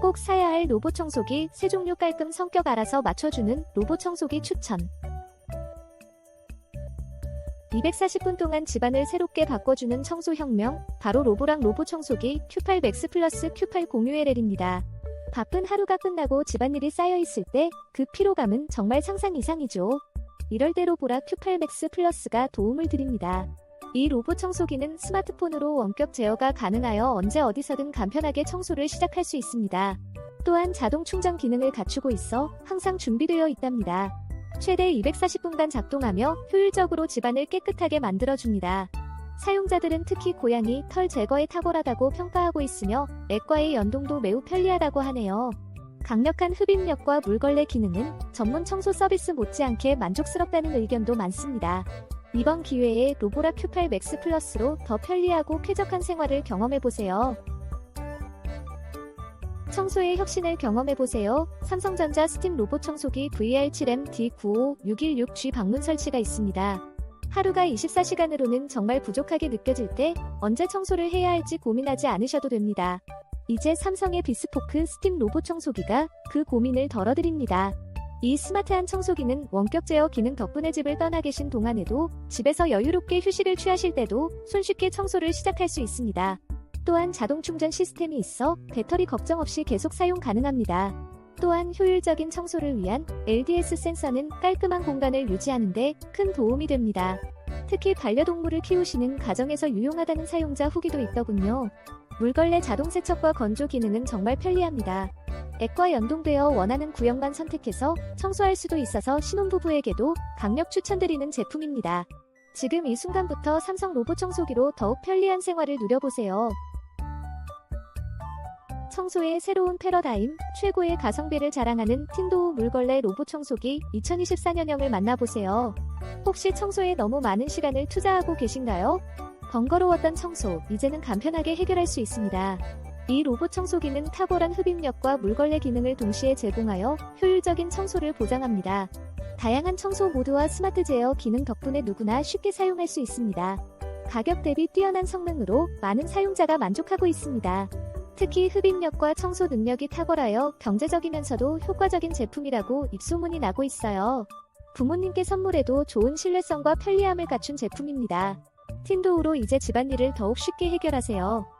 꼭 사야 할 로봇 청소기 세 종류 깔끔 성격 알아서 맞춰주는 로봇 청소기 추천. 240분 동안 집안을 새롭게 바꿔주는 청소혁명, 바로 로보랑 로봇 청소기 Q8 맥스 플러스 Q8 공유LL입니다. 바쁜 하루가 끝나고 집안일이 쌓여있을 때 그 피로감은 정말 상상 이상이죠. 이럴 때 로보라 Q8 맥스 플러스가 도움을 드립니다. 이 로봇 청소기는 스마트폰으로 원격 제어가 가능하여 언제 어디서든 간편하게 청소를 시작할 수 있습니다. 또한 자동 충전 기능을 갖추고 있어 항상 준비되어 있답니다. 최대 240분간 작동하며 효율적으로 집안을 깨끗하게 만들어줍니다. 사용자들은 특히 고양이 털 제거에 탁월하다고 평가하고 있으며 앱과의 연동도 매우 편리하다고 하네요. 강력한 흡입력과 물걸레 기능은 전문 청소 서비스 못지않게 만족스럽다는 의견도 많습니다. 이번 기회에 로보라 Q8 맥스 플러스로 더 편리하고 쾌적한 생활을 경험해보세요. 청소의 혁신을 경험해보세요. 삼성전자 스팀 로봇 청소기 VR7M D95616G 방문 설치가 있습니다. 하루가 24시간으로는 정말 부족하게 느껴질 때 언제 청소를 해야 할지 고민하지 않으셔도 됩니다. 이제 삼성의 비스포크 스팀 로봇 청소기가 그 고민을 덜어드립니다. 이 스마트한 청소기는 원격 제어 기능 덕분에 집을 떠나 계신 동안에도 집에서 여유롭게 휴식을 취하실 때도 손쉽게 청소를 시작할 수 있습니다. 또한 자동 충전 시스템이 있어 배터리 걱정 없이 계속 사용 가능합니다. 또한 효율적인 청소를 위한 LDS 센서는 깔끔한 공간을 유지하는데 큰 도움이 됩니다. 특히 반려동물을 키우시는 가정에서 유용하다는 사용자 후기도 있더군요. 물걸레 자동 세척과 건조 기능은 정말 편리합니다. 앱과 연동되어 원하는 구역만 선택해서 청소할 수도 있어서 신혼부부에게도 강력 추천드리는 제품입니다. 지금 이 순간부터 삼성 로봇 청소기로 더욱 편리한 생활을 누려보세요. 청소의 새로운 패러다임, 최고의 가성비를 자랑하는 틴도우 물걸레 로봇 청소기 2024년형을 만나보세요. 혹시 청소에 너무 많은 시간을 투자하고 계신가요? 번거로웠던 청소, 이제는 간편하게 해결할 수 있습니다. 이 로봇 청소기는 탁월한 흡입력과 물걸레 기능을 동시에 제공하여 효율적인 청소를 보장합니다. 다양한 청소 모드와 스마트 제어 기능 덕분에 누구나 쉽게 사용할 수 있습니다. 가격 대비 뛰어난 성능으로 많은 사용자가 만족하고 있습니다. 특히 흡입력과 청소 능력이 탁월하여 경제적이면서도 효과적인 제품이라고 입소문이 나고 있어요. 부모님께 선물해도 좋은 신뢰성과 편리함을 갖춘 제품입니다. 틴도우로 이제 집안일을 더욱 쉽게 해결하세요.